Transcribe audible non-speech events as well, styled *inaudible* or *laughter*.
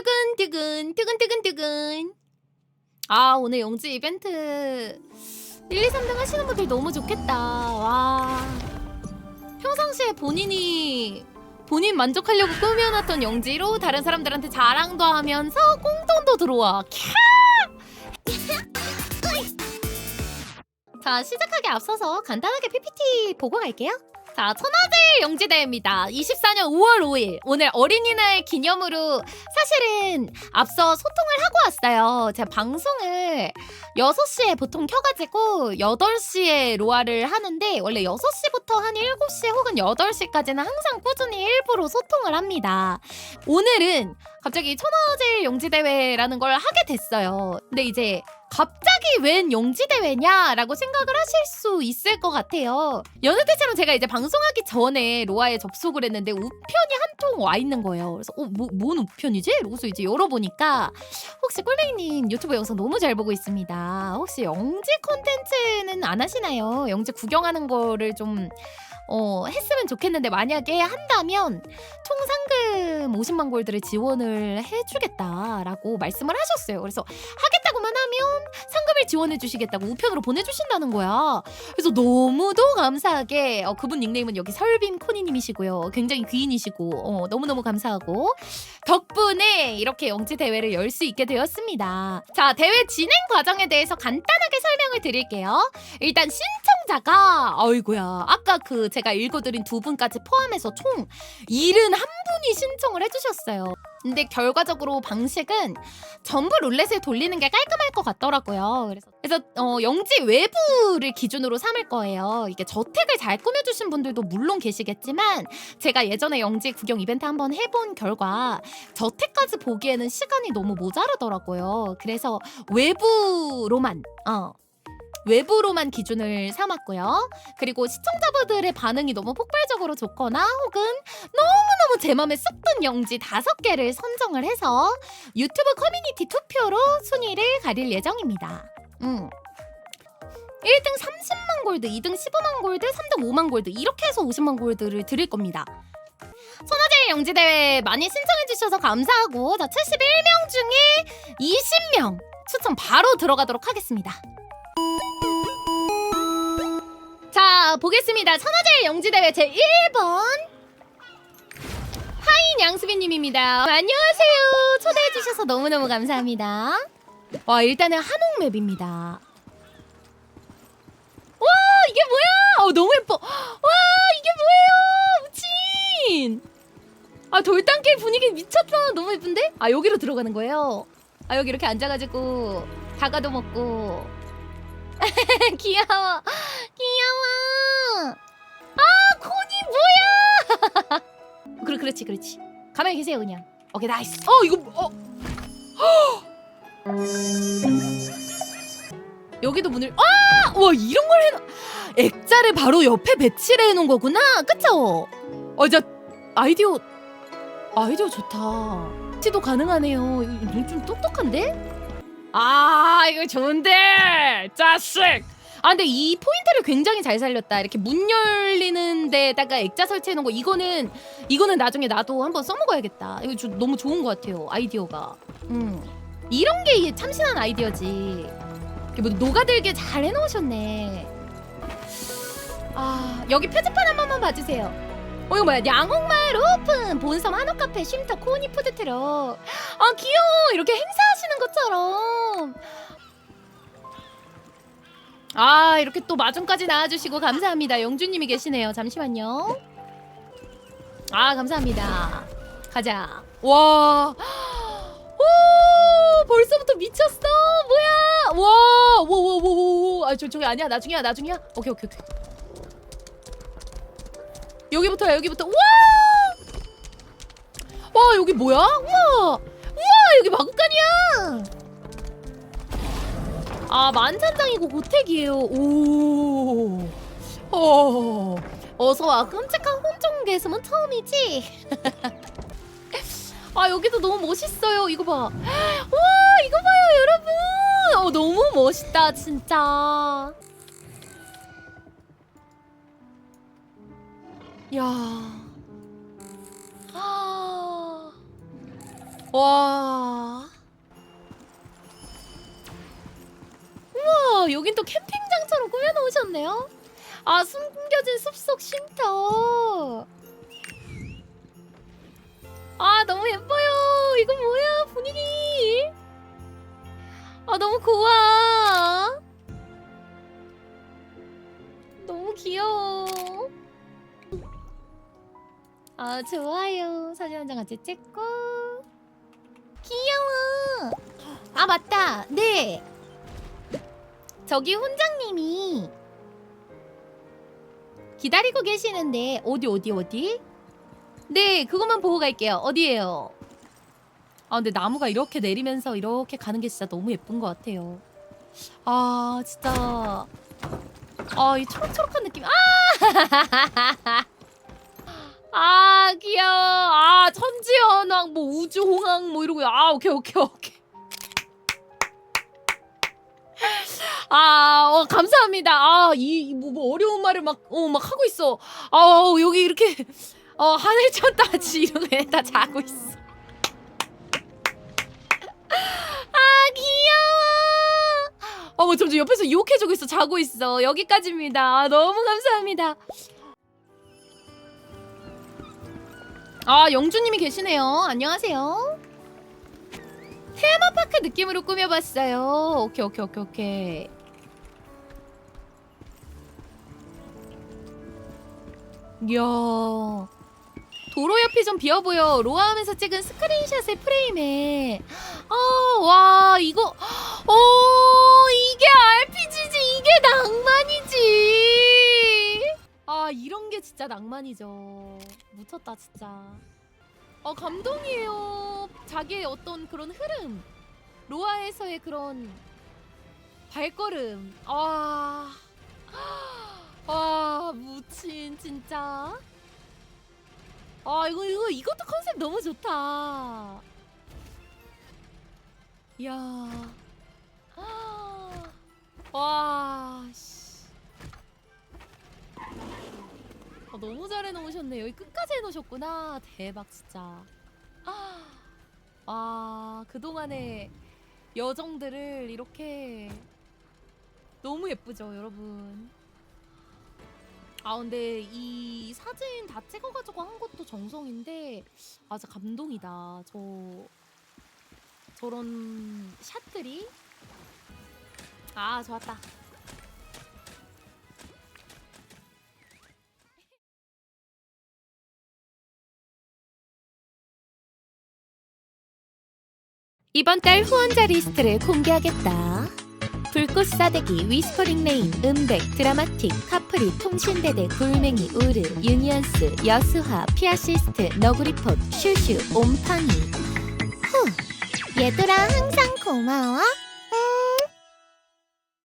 두근두근 두근두근두근 아 오늘 영지 이벤트. 1, 2, 3등 하시는 분들 너무 좋겠다. 와. 평상시에 본인이 본인 만족하려고 꾸며놨던 영지로 다른 사람들한테 자랑도 하면서 꽁돈도 들어와. 캬! *laughs* 자 시작하기 앞서서 간단하게 PPT 보고 갈게요 자, 천하제일 영지대회입니다. 24년 5월 5일. 오늘 어린이날 기념으로 사실은 앞서 소통을 하고 왔어요. 제가 방송을 6시에 보통 켜가지고 8시에 로아를 하는데 원래 6시부터 한 7시 혹은 8시까지는 항상 꾸준히 일부러 소통을 합니다. 오늘은 갑자기 천하제일 영지대회라는 걸 하게 됐어요. 근데 이제 갑자기 웬 영지대회냐라고 생각을 하실 수 있을 것 같아요. 여느 때처럼 제가 이제 방송하기 전에 로아에 접속을 했는데 우편이 한 통 와 있는 거예요. 그래서 어, 뭐, 뭔 우편이지? 이러고서 이제 열어보니까 혹시 꿀레이님 유튜브 영상 너무 잘 보고 있습니다. 혹시 영지 콘텐츠는 안 하시나요? 영지 구경하는 거를 좀 어, 했으면 좋겠는데 만약에 한다면 총 상금 50만 골드를 지원을 해주겠다라고 말씀을 하셨어요. 그래서 하겠다 고만 하면 상금을 지원해 주시겠다고 우편으로 보내주신다는 거야. 그래서 너무도 감사하게 어, 그분 닉네임은 여기 설빔 코니님이시고요. 굉장히 귀인이시고 어, 너무너무 감사하고 덕분에 이렇게 영지 대회를 열 수 있게 되었습니다. 자 대회 진행 과정에 대해서 간단하게 설명을 드릴게요. 일단 신청자가 어이구야 아까 그 제가 읽어드린 두 분까지 포함해서 총 71분이 신청을 해주셨어요. 근데 결과적으로 방식은 전부 룰렛을 돌리는 게 깔끔할 것 같더라고요. 그래서, 그래서 어, 영지 외부를 기준으로 삼을 거예요. 이게 저택을 잘 꾸며주신 분들도 물론 계시겠지만 제가 예전에 영지 구경 이벤트 한번 해본 결과 저택까지 보기에는 시간이 너무 모자르더라고요. 그래서 외부로만 어, 외부로만 기준을 삼았고요. 그리고 시청자분들의 반응이 너무 폭발적으로 좋거나 혹은 너무너무 제 맘에 쏙든 영지 다섯 개를 선정을 해서 유튜브 커뮤니티 투표로 순위를 가릴 예정입니다. 음. 1등 30만 골드, 2등 15만 골드, 3등 5만 골드 이렇게 해서 50만 골드를 드릴 겁니다. 선화제일 영지대회 많이 신청해주셔서 감사하고 자 71명 중에 20명 추첨 바로 들어가도록 하겠습니다. 보겠습니다. 천하제일 영지대회 제 1번 하인 양수빈님입니다. 안녕하세요. 초대해주셔서 너무너무 감사합니다. 와 일단은 한옥맵입니다. 와 이게 뭐야? 어, 너무 예뻐. 와 이게 뭐예요? 미친. 아 돌담길 분위기 미쳤다. 너무 예쁜데? 아 여기로 들어가는 거예요. 아 여기 이렇게 앉아가지고 다가도 먹고. *laughs* 귀여워. 그렇지, 그렇지. 가만히 계세요, 그냥. 오케이, 나이스. 어, 이거 어. *gasps* 여기도 문을 아! 와, 이런 걸 해놓 액자를 바로 옆에 배치를 해놓은 거구나. 그쵸? 어, 저 아이디어 아이디어 좋다. 배치도 가능하네요. 이거 눈좀 똑똑한데? 아 이거 좋은데 자식 아 근데 이 포인트를 굉장히 잘 살렸다. 이렇게 문 열리는 데다가 액자 설치해 놓은 거 이거는 이거는 나중에 나도 한번 써먹어야겠다. 이거 조- 너무 좋은 것 같아요 아이디어가. 음. 이런 게 이게 참신한 아이디어지. 이렇게 뭐 녹아들게 잘 해놓으셨네. 아 여기 표지판 한 번만 봐주세요. 어 이거 뭐야? 양옥마을 오픈 본섬 한옥 카페 쉼터 코니 푸드 트럭. 아 귀여워! 이렇게 행사하시는 것처럼 아 이렇게 또 마중까지 나와주시고 감사합니다. 영주님이 계시네요. 잠시만요. 아 감사합니다. 가자. 와. 오, 벌써부터 미쳤어. 뭐야? 와 와와와와 아 저 저기 아니야. 나중이야 나중이야? 오케이 오케이 오케이. 여기부터야 여기부터. 와! 와 여기 뭐야? 우와! 우와 여기 마구간이야! 아 만찬장이고 고택이에요. 오. 어. 어서 와 끔찍한 혼종 개슴은 처음이지. *laughs* 아 여기도 너무 멋있어요. 이거 봐. 와 이거 봐요 여러분. 어 너무 멋있다 진짜. 야. 아. 와. 여긴 또 캠핑장처럼 꾸며놓으셨네요. 아, 숨겨진 숲속 쉼터. 아, 너무 예뻐요. 이거 뭐야, 분위기. 아, 너무 고와. 너무 귀여워. 아, 좋아요. 사진 한 장 같이 찍고. 귀여워. 아, 맞다. 네. 저기 훈장님이 기다리고 계시는데 어디 어디 어디? 네, 그것만 보고 갈게요. 어디예요? 아, 근데 나무가 이렇게 내리면서 이렇게 가는 게 진짜 너무 예쁜 것 같아요. 아, 진짜. 아, 이 초록초록한 느낌. 아! *laughs* 아, 귀여워. 아, 천지연왕, 뭐 우주홍왕, 뭐 이러고. 아, 오케이, 오케이, 오케이. *laughs* 아, 어, 감사합니다. 아, 이, 뭐, 뭐 어려운 말을 막, 어, 막 하고 있어. 아, 여기 이렇게, 어, 하늘 쳤다지, 이러고 다 자고 있어. *laughs* 아, 귀여워. 어, 뭐 점점 옆에서 유혹해주고 있어. 자고 있어. 여기까지입니다. 아, 너무 감사합니다. 아, 영주님이 계시네요. 안녕하세요. 느낌으로 꾸며봤어요. 오케이, 오케이, 오케이, 오케이. 이야. 도로 옆이 좀 비어 보여. 로아하면서 찍은 스크린샷의 프레임에. 아, 와, 이거. 어, 이게 RPG지. 이게 낭만이지. 아, 이런 게 진짜 낭만이죠. 묻혔다, 진짜. 어, 감동이에요. 자기의 어떤 그런 흐름. 로아에서의 그런 발걸음. 아. *gasps* 아, 무친, 진짜. 아 이거 이거 이것도 컨셉 너무 좋다. 이야. 아, *gasps* 와. 씨. 아, 너무 잘 해놓으셨네. 여기 끝까지 해놓으셨구나. 대박 진짜. *gasps* 아, 아 그동안의 여정들을 이렇게 너무 예쁘죠, 여러분. 아 근데 이 사진 다 찍어가지고 한 것도 정성인데 아 진짜 감동이다. 저 저런 샷들이. 아 좋았다 이번 달 후원자 리스트를 공개하겠다. 불꽃 싸대기, 위스퍼링 레인, 음백, 드라마틱, 카프리, 통신대대, 굴맹이, 우르, 유니언스, 여수화, 피아시스트, 너구리폿, 슈슈, 옴팡이. 후, 얘들아 항상 고마워.